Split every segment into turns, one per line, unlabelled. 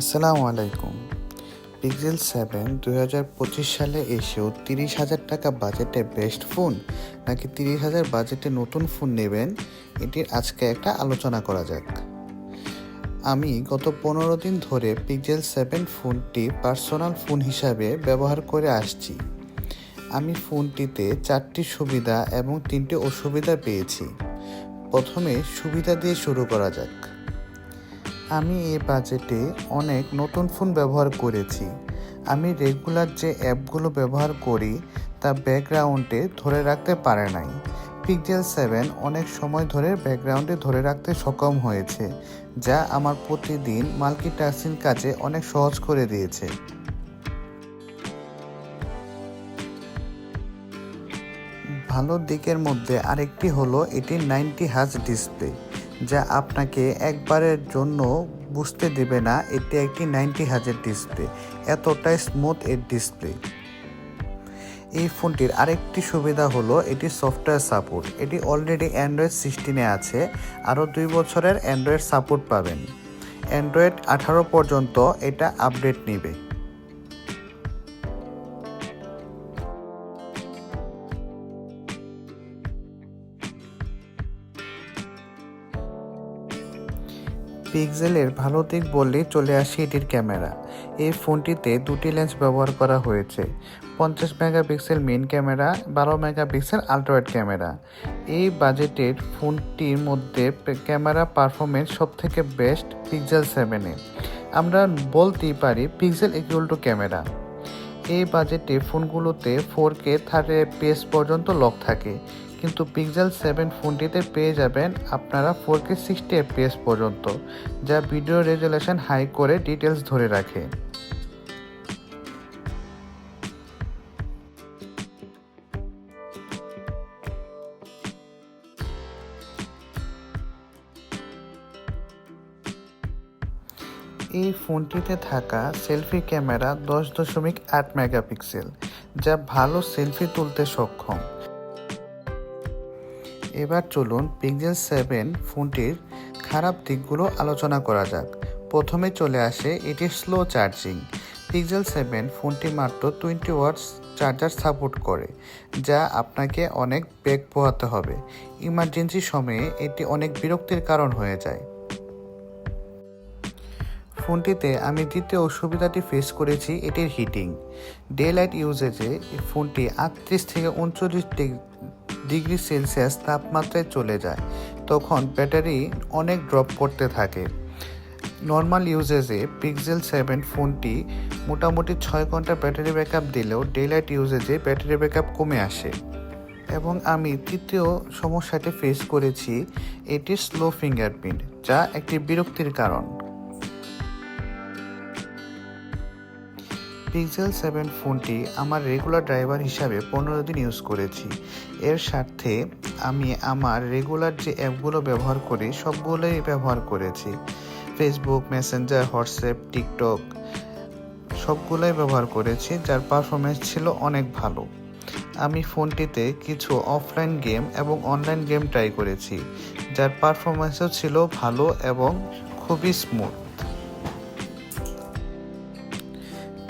আসসালামু আলাইকুম। Pixel seven দুই হাজার পঁচিশ সালে এসেও তিরিশ হাজার টাকা বাজেটে বেস্ট ফোন নাকি তিরিশ হাজার বাজেটে নতুন ফোন নেবেন, এটির আজকে একটা আলোচনা করা যাক। আমি গত পনেরো দিন ধরে পিক্সেল সেভেন ফোনটি পার্সোনাল ফোন হিসাবে ব্যবহার করে আসছি। আমি ফোনটিতে চারটি সুবিধা এবং তিনটি অসুবিধা পেয়েছি। প্রথমে সুবিধা দিয়ে শুরু করা যাক। আমি এই বাজেটে অনেক নতুন ফোন ব্যবহার করেছি। আমি রেগুলার যে অ্যাপগুলো ব্যবহার করি, তা ব্যাকগ্রাউন্ডে ধরে রাখতে পারে নাই। পিক্সেল সেভেন অনেক সময় ধরে ব্যাকগ্রাউন্ডে ধরে রাখতে সক্ষম হয়েছে, যা আমার প্রতিদিন মাল্টিটাস্কিং কাজে অনেক সহজ করে দিয়েছে। ভালো দিকের মধ্যে আরেকটি হলো এটি নাইনটি হাজ ডিসপ্লে যা আপনাকে একবারের জন্য বুঝতে দেবে না, এটি একটি নাইনটি হাজার ডিসপ্লে, এতটাই স্মুথ এর ডিসপ্লে। এই ফোনটির আরেকটি সুবিধা হলো, এটি সফটওয়্যার সাপোর্ট। এটি অলরেডি অ্যান্ড্রয়েড সিক্সটিনে আছে, আরও দুই বছরের অ্যান্ড্রয়েড সাপোর্ট পাবেন। অ্যান্ড্রয়েড আঠারো পর্যন্ত এটা আপডেট নেবে। পিক্সেলের ভালো দিক বললেই চলে আসে এটির ক্যামেরা। এই ফোনটিতে দুটি লেন্স ব্যবহার করা হয়েছে। পঞ্চাশ মেগাপিক্সেল মেন ক্যামেরা, বারো মেগাপিক্সেল আলট্রাওয়াইড ক্যামেরা। এই বাজেটের ফোনটির মধ্যে ক্যামেরা পারফরমেন্স সবথেকে বেস্ট পিক্সেল সেভেনে আমরা বলতেই পারি পিক্সেল ইকুয়াল টু ক্যামেরা এই বাজেটে ফোনগুলোতে ফোর কে থার্টি এফপিএস পর্যন্ত লক থাকে। কিন্তু পিক্সেল সেভেন ফোনটিতে পেয়ে যাবেন আপনারা ফোর কে সিক্সটি এফপিএস পর্যন্ত, যা ভিডিও রেজুলেশন হাই করে ডিটেলস ধরে রাখে। এই ফোনটিতে থাকা সেলফি ক্যামেরা দশ দশমিক আট মেগাপিক্সেল, যা ভালো সেলফি তুলতে সক্ষম। এবার চলুন পিক্সেল সেভেন ফোনটির খারাপ দিকগুলো আলোচনা করা যাক। প্রথমে চলে আসে এটির স্লো চার্জিং। পিক্সেল সেভেন ফোনটি মাত্র টোয়েন্টি ওয়াটস চার্জার সাপোর্ট করে, যা আপনাকে অনেক বেগ পোহাতে হবে। ইমার্জেন্সি সময়ে এটি অনেক বিরক্তির কারণ হয়ে যায়। ফোনটিতে আমি দ্বিতীয় অসুবিধাটি ফেস করেছি, এটির হিটিং ডে লাইট ইউজেজে ফোনটি আটত্রিশ থেকে উনচল্লিশ ডিগ্রি সেলসিয়াস তাপমাত্রায় চলে যায়। তখন ব্যাটারি অনেক ড্রপ করতে থাকে। নর্মাল ইউজেজে পিক্সেল সেভেন ফোনটি মোটামুটি ছয় ঘণ্টা ব্যাটারি ব্যাকআপ দিলেও ডে লাইট ইউজেজে ব্যাটারি ব্যাকআপ কমে আসে। এবং আমি তৃতীয় সমস্যাটি ফেস করেছি এটি স্লো ফিঙ্গারপ্রিন্ট যা একটি বিরক্তির কারণ। পিক্সেল সেভেন ফোনটি আমার রেগুলার ড্রাইভার হিসাবে পনেরো দিন ইউজ করেছি। এর স্বার্থে আমি আমার রেগুলার যে অ্যাপগুলো ব্যবহার করি, সবগুলোই ব্যবহার করেছি। ফেসবুক মেসেঞ্জার হোয়াটসঅ্যাপ টিকটক সবগুলোই ব্যবহার করেছি, যার পারফরমেন্স ছিল অনেক ভালো। আমি ফোনটিতে কিছু অফলাইন গেম এবং অনলাইন গেম ট্রাই করেছি, যার পারফরমেন্সও ছিল ভালো এবং খুবই স্মুথ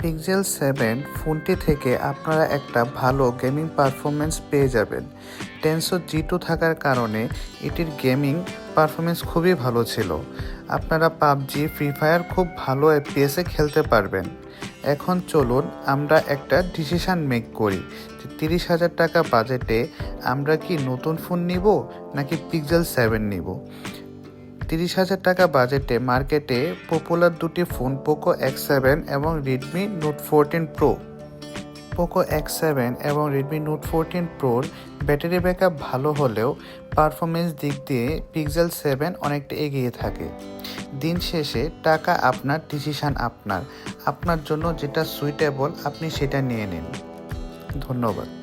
পিক্সেল সেভেন ফোনটি থেকে আপনারা একটা ভালো গেমিং পারফরমেন্স পেয়ে যাবেন। টেনসো জি টু থাকার কারণে এটির গেমিং পারফরমেন্স খুবই ভালো ছিল। আপনারা পাবজি ফ্রি ফায়ার খুব ভালো এফপিএসে খেলতে পারবেন। এখন চলুন আমরা একটা ডিসিশান মেক করি যে তিরিশ হাজার টাকা বাজেটে আমরা কি নতুন ফোন নিব নাকি পিক্সেল সেভেন নিব? তিরিশ হাজার টাকা বাজেটে মার্কেটে পপুলার দুটি ফোন পোকো এক্স সেভেন এবং Redmi Note fourteen Pro. Poco X seven এবং রেডমি নোট ফোরটিন প্রোর ব্যাটারি ব্যাকআপ ভালো হলেও পারফরমেন্স দিক দিয়ে পিক্সেল সেভেন অনেকটা এগিয়ে থাকে। দিন শেষে টাকা আপনার, ডিসিশান আপনার। আপনার জন্য যেটা সুইটেবল আপনি সেটা নিয়ে নিন। ধন্যবাদ।